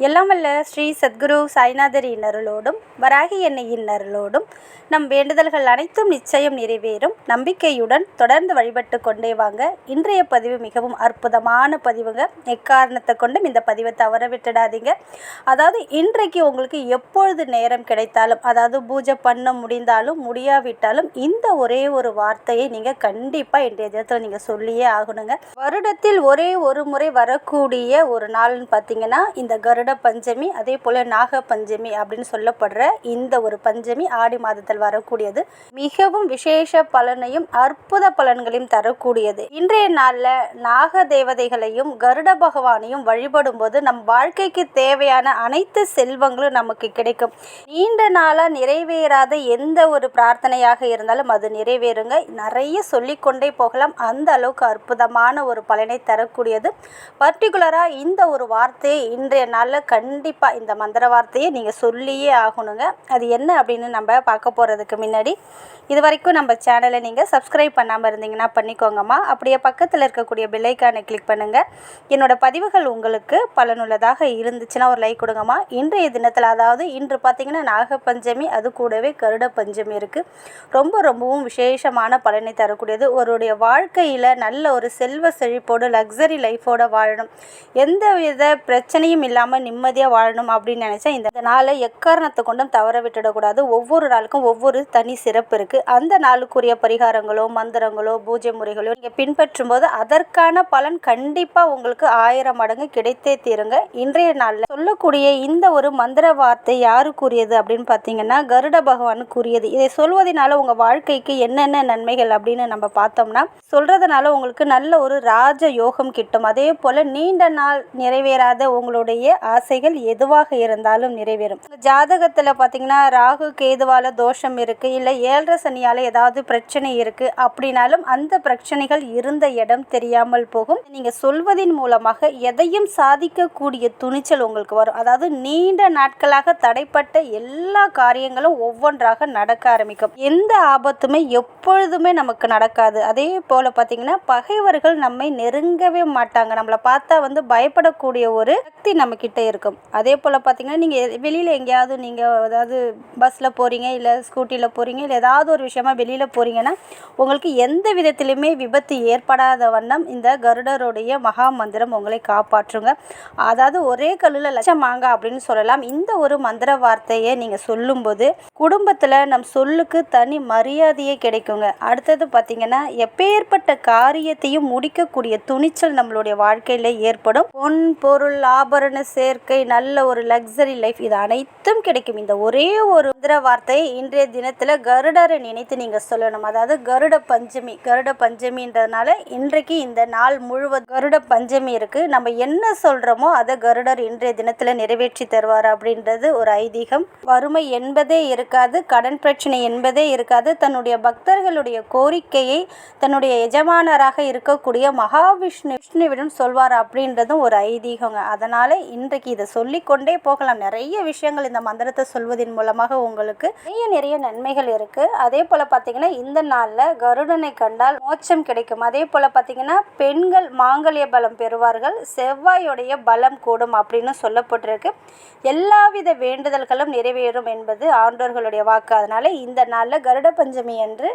எல்லாம் வல்ல ஸ்ரீ சத்குரு சாய்நாதர் அருளோடும் வராகி எண்ணெய் இன்னருளோடும் நம் வேண்டுதல்கள் அனைத்தும் நிச்சயம் நிறைவேறும். நம்பிக்கையுடன் தொடர்ந்து வழிபட்டு கொண்டே வாங்க. இன்றைய பதிவு மிகவும் அற்புதமான பதிவுங்க. எக்காரணத்தை கொண்டும் இந்த பதிவை தவற விட்டுடாதீங்க. அதாவது இன்றைக்கு உங்களுக்கு எப்பொழுது நேரம் கிடைத்தாலும் அதாவது பூஜை பண்ண முடிந்தாலும் முடியாவிட்டாலும் இந்த ஒரே ஒரு வார்த்தையை நீங்கள் கண்டிப்பாக இன்றைய தினத்தில் நீங்கள் சொல்லியே ஆகணுங்க. வருடத்தில் ஒரே ஒரு முறை வரக்கூடிய ஒரு நாள்னு பார்த்தீங்கன்னா இந்த கரு கருட பஞ்சமி அதே போல் நாக பஞ்சமி அப்படின்னு சொல்லப்படுற இந்த ஒரு பஞ்சமி ஆடி மாதத்தில் வரக்கூடியது. மிகவும் விசேஷ பலனையும் அற்புத பலன்களையும் தரக்கூடியது. இன்றைய நாளில் நாக தேவதைகளையும் கருட பகவானையும் வழிபடும் போது நம் வாழ்க்கைக்கு தேவையான அனைத்து செல்வங்களும் நமக்கு கிடைக்கும். நீண்ட நாளாக நிறைவேறாத எந்த ஒரு பிரார்த்தனையாக இருந்தாலும் அது நிறைவேறுங்க. நிறைய சொல்லிக்கொண்டே போகலாம். அந்த அளவுக்கு அற்புதமான ஒரு பலனை தரக்கூடியது. பர்டிகுலராக இந்த ஒரு வார்த்தையை இன்றைய நாளில் கண்டிப்பாக இந்த மந்திர வார்த்தையை நீங்கள் சொல்லியே ஆகணுங்க. அது என்ன அப்படின்னு நம்ம பார்க்க போகிறதுக்கு முன்னாடி இது வரைக்கும் நம்ம சேனலை நீங்கள் சப்ஸ்கிரைப் பண்ணாமல் இருந்தீங்கன்னா பண்ணிக்கோங்கம்மா. அப்படியே பக்கத்தில் இருக்கக்கூடிய பெல்லைக்கானை கிளிக் பண்ணுங்கள் என்னோட பதிவுகள் உங்களுக்கு பலனுள்ளதாக இருந்துச்சுன்னா ஒரு லைக் கொடுங்கம்மா. இன்றைய தினத்தில் அதாவது இன்று பார்த்திங்கன்னா நாகப்பஞ்சமி அது கூடவே கருட பஞ்சமி இருக்குது ரொம்ப ரொம்பவும் விசேஷமான பலனை தரக்கூடியது. ஒருடைய வாழ்க்கையில் நல்ல ஒரு செல்வ செழிப்போடு லக்ஸரி லைஃபோட வாழணும். எந்த வித பிரச்சனையும் இல்லாமல் நிம்மதியாக வாழணும் அப்படின்னு நினச்சா இந்த நாளை எக்காரணத்தை கொண்டும் தவற விட்டுடக்கூடாது. ஒவ்வொரு நாளுக்கும் ஒவ்வொரு தனி சிறப்பு இருக்குது அந்த நாளுக்குரிய பரிகாரங்களோ மந்திரங்களோ பூஜை முறைகளோ நீங்கள் பின்பற்றும் போது அதற்கான பலன் கண்டிப்பாக உங்களுக்கு ஆயிரம் மடங்கு கிடைத்தே தீருங்க. இன்றைய நாளில் சொல்லக்கூடிய இந்த ஒரு மந்திர வார்த்தை யாருக்குரியது அப்படின்னு பார்த்தீங்கன்னா கருட பகவானுக்குரியது இதை சொல்வதனால உங்கள் வாழ்க்கைக்கு என்னென்ன நன்மைகள் அப்படின்னு நம்ம பார்த்தோம்னா சொல்கிறதுனால உங்களுக்கு நல்ல ஒரு ராஜ யோகம் கிட்டும். அதே போல் நீண்ட நாள் நிறைவேறாத உங்களுடைய ஆசைகள் எதுவாக இருந்தாலும் நிறைவேறும். ஜாதகத்தில் பார்த்தீங்கன்னா ராகு கேதுவால தோஷம் இருக்குது இல்லை ஏழரை சனியால் ஏதாவது பிரச்சனை இருக்குது அப்படின்னாலும் அந்த பிரச்சனைகள் இருந்த இடம் தெரியாமல் போகும். நீங்கள் சொல்வதின் மூலமாக எதையும் சாதிக்கக்கூடிய துணிச்சல் உங்களுக்கு வரும். அதாவது நீண்ட நாட்களாக தடைப்பட்ட எல்லா காரியங்களும் ஒவ்வொன்றாக நடக்க ஆரம்பிக்கும். எந்த ஆபத்துமே எப்பொழுதுமே நமக்கு நடக்காது. அதே போல் பார்த்தீங்கன்னா பகைவர்கள் நம்மை நெருங்கவே மாட்டாங்க. நம்மளை பார்த்தா வந்து பயப்படக்கூடிய ஒரு சக்தி நம்மக்கிட்ட இருக்கும். அதே போல் பார்த்தீங்கன்னா நீங்கள் வெளியில் எங்கேயாவது நீங்கள் அதாவது பஸ்ஸில் போகிறீங்க இல்லை ஸ்கூட்டியில் போகிறீங்க இல்லை ஏதாவது ஒரு விஷயமா வெளியில் போகிறீங்கன்னா உங்களுக்கு எந்த விதத்திலுமே விபத்து ஏற்படாத வண்ணம் இந்த கருடருடைய மகா மந்திரம் உங்களை காப்பாற்றுங்க. அதாவது ஒரே கல்லில் லட்சம் மாங்க அப்படின்னு சொல்லலாம். இந்த ஒரு மந்திர வார்த்தையை நீங்கள் சொல்லும்போது குடும்பத்தில் நம் சொல்லுக்கு தனி மரியாதையே கிடைக்குங்க. அடுத்தது பார்த்தீங்கன்னா எப்பேற்பட்ட காரியத்தையும் முடிக்கக்கூடிய துணிச்சல் நம்மளுடைய வாழ்க்கையில் ஏற்படும். பொன் பொருள் ஆபரண சேர்க்கை நல்ல ஒரு லக்ஸரி லைஃப் இது அனைத்தும் கிடைக்கும். இந்த ஒரே ஒரு மந்திர வார்த்தையை இன்றைய தினத்தில் கருடரை நினைத்து நீங்கள் சொல்லணும். அதாவது கருட பஞ்சமி கருட பஞ்சமின்றதுனால இன்றைக்கு இந்த நாள் முழுவதும் கருட பஞ்சமி இருக்குது நம்ம என்ன சொல்கிறோமோ அதை கருடர் இன்றைய தினத்தில் நிறைவேற்றி தருவார் அப்படின்றது ஒரு ஐதீகம். வறுமை என்பதே இருக்காது கடன் பிரச்சனை என்பதே இருக்காது. தன்னுடைய பக்தர்களுடைய கோரிக்கையை தன்னுடைய எஜமானராக இருக்கக்கூடிய மகாவிஷ்ணு விஷ்ணுவிடம் சொல்வார் அப்படின்றதும் ஒரு ஐதீகங்க. அதனால் இன்றைக்கு இதை சொல்லிக்கொண்டே போகலாம். நிறைய விஷயங்கள் இந்த மந்திரத்தை சொல்வதன் மூலமாக உங்களுக்கு நிறைய நிறைய நன்மைகள் இருக்குது அதே போல் பார்த்தீங்கன்னா இந்த நாளில் கருடனை கண்டால் மோட்சம் கிடைக்கும். அதே போல் பார்த்தீங்கன்னா பெண்கள் மாங்கல்ய பலம் பெறுவார்கள். செவ்வாயுடைய பலம் கூடும் அப்படின்னு சொல்லப்பட்டிருக்கு. எல்லாவித வேண்டுதல்களும் நிறைவேறும் என்பது ஆண்டோர்களுடைய வாக்கு. அதனால் இந்த நாளில் கருட பஞ்சமி அன்று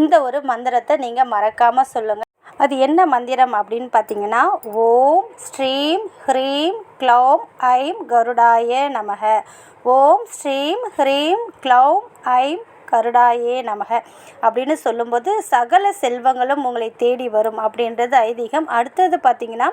இந்த ஒரு மந்திரத்தை நீங்கள் மறக்காமல் சொல்லுங்கள் அது என்ன மந்திரம் அப்படின்னு பார்த்தீங்கன்னா ஓம் ஸ்ரீம் ஹ்ரீம் க்ளௌம் ஐம் கருடாய நமக. ஓம் ஸ்ரீம் ஹ்ரீம் க்ளௌம் ஐம் கருடாயே நமக அப்படின்னு சொல்லும்போது சகல செல்வங்களும் உங்களை தேடி வரும் அப்படின்றது ஐதீகம். அடுத்தது பார்த்தீங்கன்னா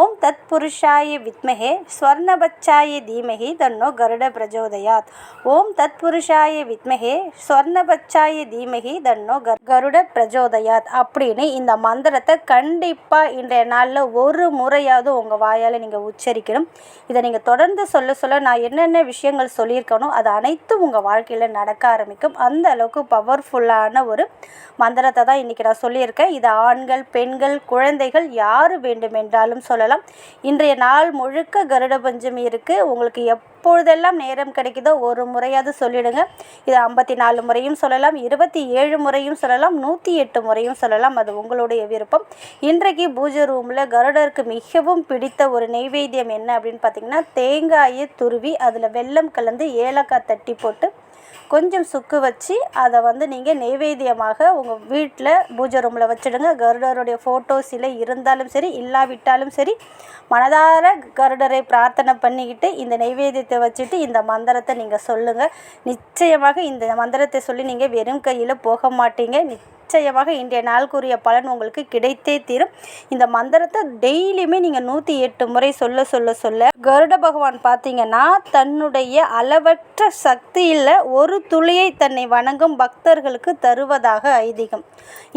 ஓம் தத் புருஷாய வித்மகே ஸ்வர்ணபச்சாய தீமகி தன்னோ கருட பிரஜோதயாத். ஓம் தத் புருஷாய வித்மகே ஸ்வர்ணபச்சாய தீமகி தன்னோ கர் கருட பிரஜோதயாத் அப்படின்னு இந்த மந்திரத்தை கண்டிப்பாக இன்றைய நாளில் ஒரு முறையாவது உங்கள் வாயால் நீங்கள் உச்சரிக்கணும். இதை நீங்கள் தொடர்ந்து சொல்ல சொல்ல நான் என்னென்ன விஷயங்கள் சொல்லியிருக்கணும் அது அனைத்தும் உங்கள் வாழ்க்கையில் நடக்க ஆரம்பிக்கும். அந்த அளவுக்கு பவர்ஃபுல்லான ஒரு மந்திரத்தை தான் இன்றைக்கி நான் சொல்லியிருக்கேன். இது ஆண்கள் பெண்கள் குழந்தைகள் யார் வேண்டுமென்றாலும் சொல்லலாம். இன்றைய நாள் முழுக்க கருட பஞ்சமி இருக்குது உங்களுக்கு எப்பொழுதெல்லாம் நேரம் கிடைக்குதோ ஒரு முறையாவது சொல்லிடுங்க. இது ஐம்பத்தி நாலு முறையும் சொல்லலாம் இருபத்தி ஏழு முறையும் சொல்லலாம் நூற்றி எட்டு முறையும் சொல்லலாம். அது உங்களுடைய விருப்பம். இன்றைக்கு பூஜை ரூமில் கருடருக்கு மிகவும் பிடித்த ஒரு நெய்வேத்தியம் என்ன அப்படின்னு பார்த்தீங்கன்னா தேங்காயை துருவி அதில் வெல்லம் கலந்து ஏலக்காய் தட்டி போட்டு கொஞ்சம் சுக்கு வச்சு அதை வந்து நீங்கள் நெய்வேத்தியமாக உங்கள் வீட்டில் பூஜை ரூமில் வச்சுடுங்க. கருடருடைய ஃபோட்டோ சிலை இருந்தாலும் சரி இல்லாவிட்டாலும் சரி மனதார கருடரை பிரார்த்தனை பண்ணிக்கிட்டு இந்த நெய்வேத்தியத்தை வச்சுட்டு இந்த மந்திரத்தை நீங்கள் சொல்லுங்கள் நிச்சயமாக இந்த மந்திரத்தை சொல்லி நீங்கள் வெறும் கையில் போக மாட்டீங்க. நிச்சயமாக இன்றைய நாளுக்குரிய பலன் உங்களுக்கு கிடைத்தே தீரும். இந்த மந்திரத்தை டெய்லியுமே நீங்கள் நூற்றி எட்டு முறை சொல்ல சொல்ல சொல்ல கருட பகவான் பார்த்தீங்கன்னா தன்னுடைய அளவற்ற சக்தியில் ஒரு துளியை தன்னை வணங்கும் பக்தர்களுக்கு தருவதாக ஐதீகம்.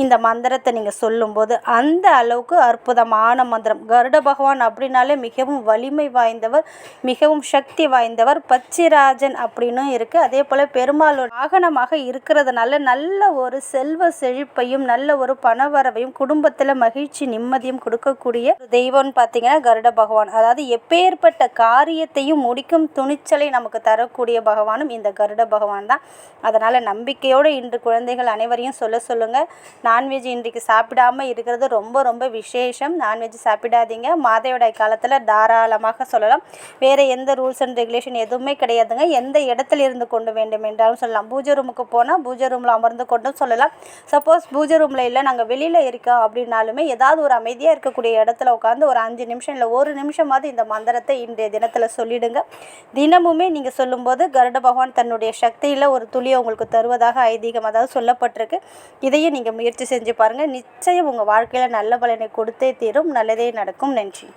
இந்த மந்திரத்தை நீங்கள் சொல்லும்போது அந்த அளவுக்கு அற்புதமான மந்திரம். கருட பகவான் அப்படின்னாலே மிகவும் வலிமை வாய்ந்தவர் மிகவும் சக்தி வாய்ந்தவர் பச்சிராஜன் அப்படின்னும் இருக்குது அதே போல் பெருமாளோட வாகனமாக இருக்கிறதுனால நல்ல ஒரு செல்வ செழிப்பையும் நல்ல ஒரு பணவரவையும் குடும்பத்தில் மகிழ்ச்சி நிம்மதியும் கொடுக்கக்கூடிய தெய்வம்னு பார்த்தீங்கன்னா கருட பகவான். அதாவது எப்பேற்பட்ட காரியத்தையும் முடிக்கும் துணிச்சலை நமக்கு தரக்கூடிய பகவானும் இந்த கருட பகவான் தான். அதனால் நம்பிக்கையோடு இன்று குழந்தைகள் அனைவரையும் சொல்ல சொல்லுங்கள் நான்வெஜ் இன்றைக்கு சாப்பிடாமல் இருக்கிறது ரொம்ப ரொம்ப விசேஷம். நான்வெஜ் சாப்பிடாதீங்க. மாதவிடாய் காலத்தில் தாராளமாக சொல்லலாம். வேறு எந்த ரூல்ஸ் அண்ட் ரெகுலேஷன் எதுவுமே கிடையாதுங்க. எந்த இடத்துல இருந்து கொண்டு வேண்டும் என்றாலும் சொல்லலாம். பூஜை ரூமுக்கு போனால் பூஜை ரூமில் அமர்ந்து கொண்டும் சொல்லலாம். சப்போஸ் சப்போஸ் பூஜை ரூமில் இல்லை நாங்கள் வெளியில் இருக்கோம் அப்படின்னாலுமே ஏதாவது ஒரு அமைதியாக இருக்கக்கூடிய இடத்துல உட்காந்து ஒரு அஞ்சு நிமிஷம் இல்லை ஒரு நிமிஷமாவது இந்த மந்திரத்தை இன்றைய தினத்தில் சொல்லிடுங்க. தினமுமே நீங்கள் சொல்லும்போது கருட பகவான் தன்னுடைய சக்தியில் ஒரு துளியை உங்களுக்கு தருவதாக ஐதீகம் அதாவது சொல்லப்பட்டிருக்கு. இதையும் நீங்கள் முயற்சி செஞ்சு பாருங்கள் நிச்சயம் உங்கள் வாழ்க்கையில் நல்ல பலனை கொடுத்தே தீரும். நல்லதே நடக்கும். நன்றி.